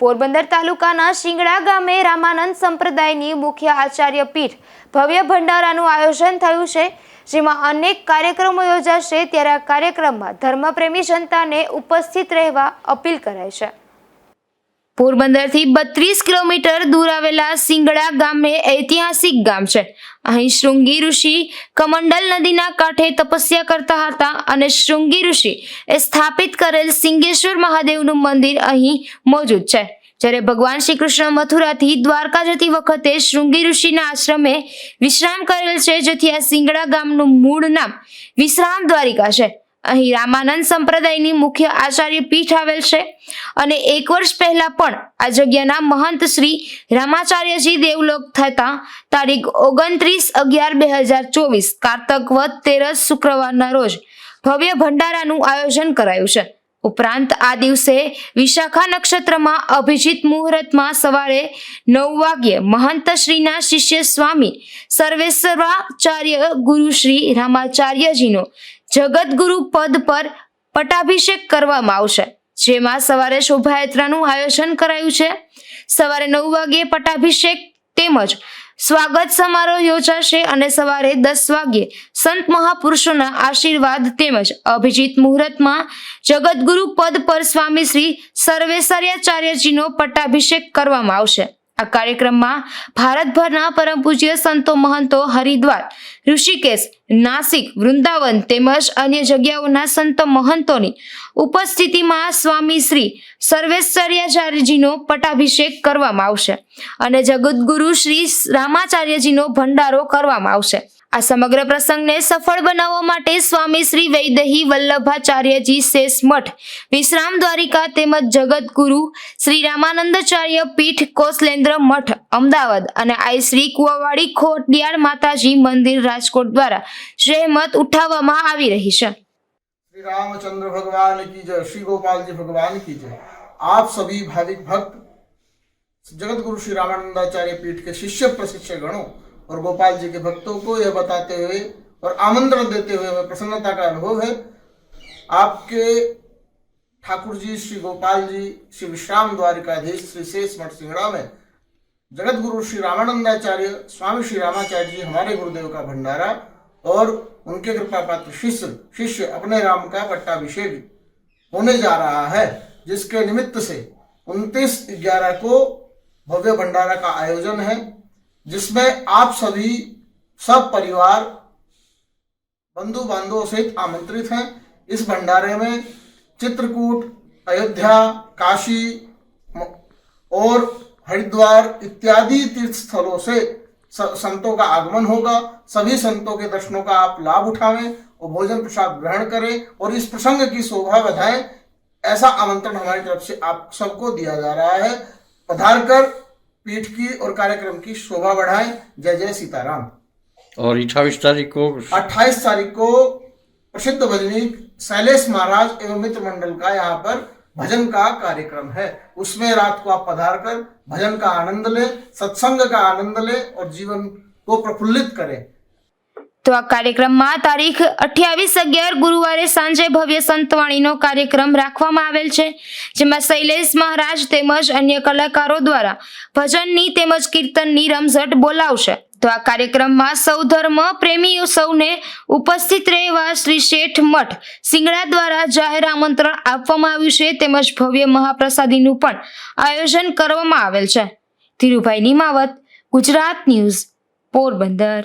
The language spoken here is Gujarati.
પોરબંદર તાલુકાના શિંગડા ગામે રામાનંદ સંપ્રદાયની મુખ્ય આચાર્ય પીઠ ભવ્ય ભંડારાનું આયોજન થયું છે, જેમાં અનેક કાર્યક્રમો યોજાશે. ત્યારે આ કાર્યક્રમમાં ધર્મપ્રેમી જનતાને ઉપસ્થિત રહેવા અપીલ કરાઈ છે. પોરબંદરથી બત્રીસ કિલોમીટર દૂર આવેલા સિંગડા ગામ ઐતિહાસિક ગામ છે. અહીં શૃંગી ઋષિ કમંડલ નદીના કાંઠે તપસ્યા કરતા હતા અને શૃંગી ઋષિ એ સ્થાપિત કરેલ સિંગેશ્વર મહાદેવનું મંદિર અહીં મોજૂદ છે. જ્યારે ભગવાન શ્રી કૃષ્ણ મથુરાથી દ્વારકા જતી વખતે શૃંગી ઋષિના આશ્રમે વિશ્રામ કરેલ છે, જેથી આ સિંગડા ગામનું મૂળ નામ વિશ્રામ દ્વારિકા છે. અહીં રામાનંદ સંપ્રદાયની મુખ્ય આચાર્ય પીઠ આવેલ છે. અને એક વર્ષ પહેલા પણ આ જગ્યાના મહંત શ્રી રામાચાર્યજી દેવલોક થતા તારીખ ઓગણત્રીસ અગિયાર બે હજાર ચોવીસ, કારતક વદ તેરસ શુક્રવારના રોજ ભવ્ય ભંડારાનું આયોજન કરાયું છે. ઉપરાંત આ દિવસે વિશાખા નક્ષત્રમાં અભિજીત મુહૂર્તમાં સવારે નવ વાગ્યે મહંત શ્રીના શિષ્ય સ્વામી સર્વેશ્વરાચાર્ય ગુરુ શ્રી રામાચાર્યજીનો જગતગુરુ પદ પર પટાભિષેક કરવામાં આવશે. જેમાં સવારે શોભાયાત્રાનું આયોજન કરાયું છે. સવારે નવ વાગ્યે પટાભિષેક તેમજ સ્વાગત સમારોહ યોજાશે અને સવારે દસ વાગ્યે સંત મહાપુરુષોના આશીર્વાદ તેમજ અભિજીત મુહૂર્તમાં જગતગુરુ પદ પર સ્વામી શ્રી સર્વેશ્વરાચાર્યજીનો પટ્ટાભિષેક કરવામાં આવશે. આ કાર્યક્રમમાં ભારતભરના પરમ પૂજ્ય સંતો મહંતો હરિદ્વાર, ઋષિકેશ, નાસિક, વૃંદાવન તેમજ અન્ય જગ્યાઓના સંતો મહંતોની ઉપસ્થિતિમાં સ્વામી શ્રી સર્વેશ્વર્યાચાર્યજીનો પટ્ટાભિષેક કરવામાં આવશે અને જગદગુરુ શ્રી રામાચાર્યજીનો ભંડારો કરવામાં આવશે. આ સમગ્ર પ્રસંગને સફળ બનાવવા માટે સ્વામી શ્રી વૈદહી વલ્લભાચાર્યજી શેષ મઠ વિશ્રામ દ્વારિકા તેમજ જગતગુરુ શ્રી રામાનંદાચાર્ય પીઠ કોસલેન્દ્ર મઠ અમદાવાદ અને આઈ શ્રી કુવાવાડી ખોડિયાર માતાજી મંદિર રાજકોટ દ્વારા જહેમત ઉઠાવવામાં આવી રહી છે श्री रामचंद्र भगवान की जय श्री गोपाल जी भगवान की जय आप सभी भाविक भक्त जगत गुरु श्री रामानंदाचार्य पीठ के शिष्य प्रशिष्य गणों और गोपाल जी के भक्तों को यह बताते हुए और आमंत्रण देते हुए हमें प्रसन्नता का अनुभव है। आपके ठाकुर जी, श्री गोपाल जी, श्री विश्राम द्वारिकाधीश, श्री शेष मठ सिंगड़ा में जगत गुरु श्री रामानंदाचार्य, स्वामी श्री रामाचार्य जी, हमारे गुरुदेव का भंडारा और उनके कृपा पात्र शिष्य शिष्य अपने राम का पट्टाभिषेक होने जा रहा है, जिसके निमित्त से 29 ग्यारह को भव्य भंडारा का आयोजन है। जिसमें आप सभी, सब परिवार बंधु बांधवों सहित आमंत्रित हैं। इस भंडारे में चित्रकूट, अयोध्या, काशी और हरिद्वार इत्यादि तीर्थ स्थलों से, संतों का आगमन होगा। सभी संतों के दर्शनों का आप लाभ उठावें और भोजन प्रसाद ग्रहण करें और इस प्रसंग की शोभा बढ़ाएँ ऐसा आमंत्रण हमारी तरफ़ से आप सबको दिया जा रहा है। पधार कर पीठ की और कार्यक्रम की शोभा बढ़ाए जय जय सीताराम। और अट्ठाईस तारीख को 28 तारीख को प्रसिद्ध भजनी शैलेश महाराज एवं मित्र मंडल का यहाँ पर भजन का कार्यक्रम है। उसमें रात को आप पधार कर भजन का आनंद ले सत्संग का आनंद ले और जीवन को प्रफुल्लित करें। તો આ કાર્યક્રમમાં તારીખ અઠ્યાવીસ અગિયાર ગુરુવારે સાંજે ભવ્ય સંતવાણીનો કાર્યક્રમ રાખવામાં આવેલ છે, જેમાં શૈલેષ મહારાજ તેમજ અન્ય કલાકારો દ્વારા ભજનની તેમજ કીર્તનની રમઝટ બોલાવશે. તો આ કાર્યક્રમમાં સૌ ધર્મ પ્રેમીઓ સૌને ઉપસ્થિત રહેવા શ્રી શેઠ મઠ સિંગડા દ્વારા જાહેર આમંત્રણ આપવામાં આવ્યું છે, તેમજ ભવ્ય મહાપ્રસાદીનું પણ આયોજન કરવામાં આવેલ છે. ધીરુભાઈ નિમાવત, ગુજરાત ન્યૂઝ, પોરબંદર.